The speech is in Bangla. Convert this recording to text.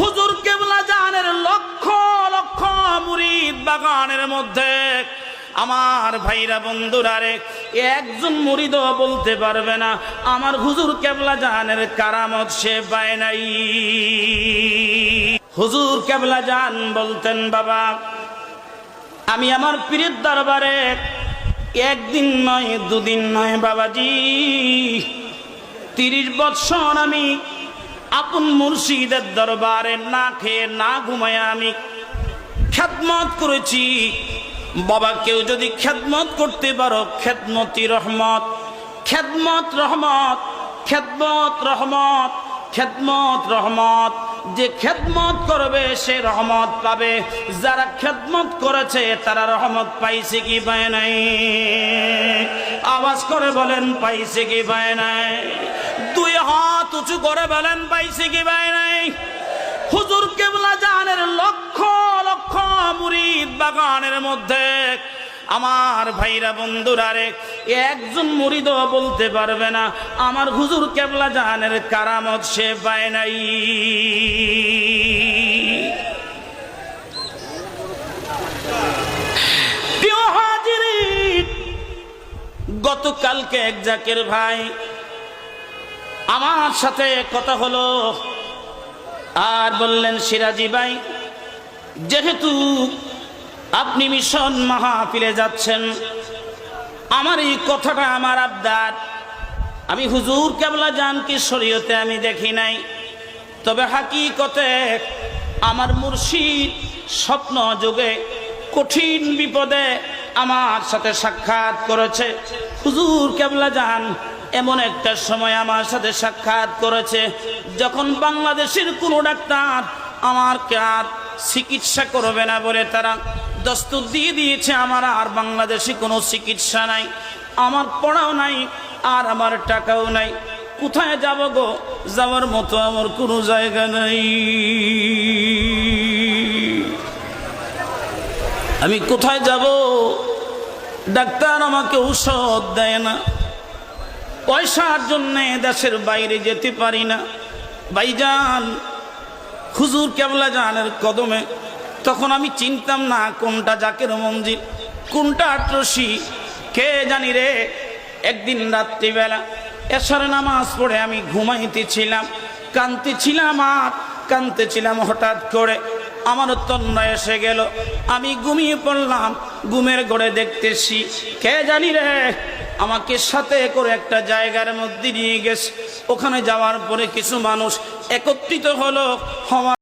হুজুর কেবলা জানের লক্ষ লক্ষ মুরিদ বাগানের মধ্যে আমার ভাইরা বন্ধুরা রে, একজন মুরিদ বলতে পারবে না, আমার হুজুর কেবলা জানের কারামত সে পায় নাই। হুজুর কেবলা জান বলতেন, বাবা, আমি আমার পীরের দরবারে একদিন নয়, দুদিন নয়, বাবাজি, তিরিশ বৎসর আমি আপন মুর্শিদের দরবারে না খেয়ে না ঘুমায় আমি। খ্যাতমত করেছি। বাবা, কেউ যদি খ্যাতমত করতে পারো খ্যাতমতি রহমত খ্যাতমত রহমত খ্যাতমত রহমত, খেদমত রহমত। যে খেদমত করবে, সে রহমত পাবে। যারা খেদমত করেছে, তারা রহমত পাইছে কি পায় নাই? আওয়াজ করে বলেন, পাইছে কি পায় নাই? উঁচু করে বলেন, পাইছে কি পায় নাই? হুজুর কেবলা জানের লক্ষ লক্ষ মুরিদ বাগানের মধ্যে। আমার ভাইরা বন্ধুরা রে, একজন মুরিদও বলতে পারবে না, আমার হুজুর কেবলা জানের কারামত সে পায় নাই। গতকালকে এক জাকের ভাই আমার সাথে কথা হলো। আর বললেন, সিরাজি ভাই, যেহেতু আপনি মিশন মাহফিলে যাচ্ছেন, আমার এই কথাটা আমার আবদার। আমি হুজুর কেবলা জানকি শরীয়তে আমি দেখি নাই। তবে হাকিকতে আমার মুর্শিদ স্বপ্ন যুগে কঠিন বিপদে আমার সাথে সাক্ষাৎ করেছে। হুজুর কেবলা যান এমন একটা সময় আমার সাথে সাক্ষাৎ করেছে, যখন বাংলাদেশের কোনো ডাক্তার আমার আর চিকিৎসা করবে না বলে তারা দস্তুর দিয়ে দিয়েছে আমার, আর বাংলাদেশে কোনো চিকিৎসা নাই, আমার পড়াও নাই, আর আমার টাকাও নাই। কোথায় যাব গো? যাওয়ার মতো আমার কোনো জায়গা নাই। আমি কোথায় যাব? ডাক্তার আমাকে ঔষধ দেয় না। পয়সার জন্যে দেশের বাইরে যেতে পারি না। বাইজান হুজুর কেবলা জানের কদমে তখন আমি চিনতাম না কোনটা জাকের মঞ্জির কোনটা আটরসি, কে জানি রে, একদিন রাত্রিবেলা এসার নামাজ পড়ে আমি ঘুমাইতেছিলাম কানতেছিলাম আর কানতেছিলাম হঠাৎ করে। আমার তন্ময় এসে গেল, আমি ঘুমিয়ে পড়লাম, ঘুমের গড়ে দেখতেছি, কে জানি রে আমাকে সাথে করে একটা জায়গার মধ্যে নিয়ে গেছে। ওখানে যাওয়ার পরে কিছু মানুষ একত্রিত হলো, হওয়ার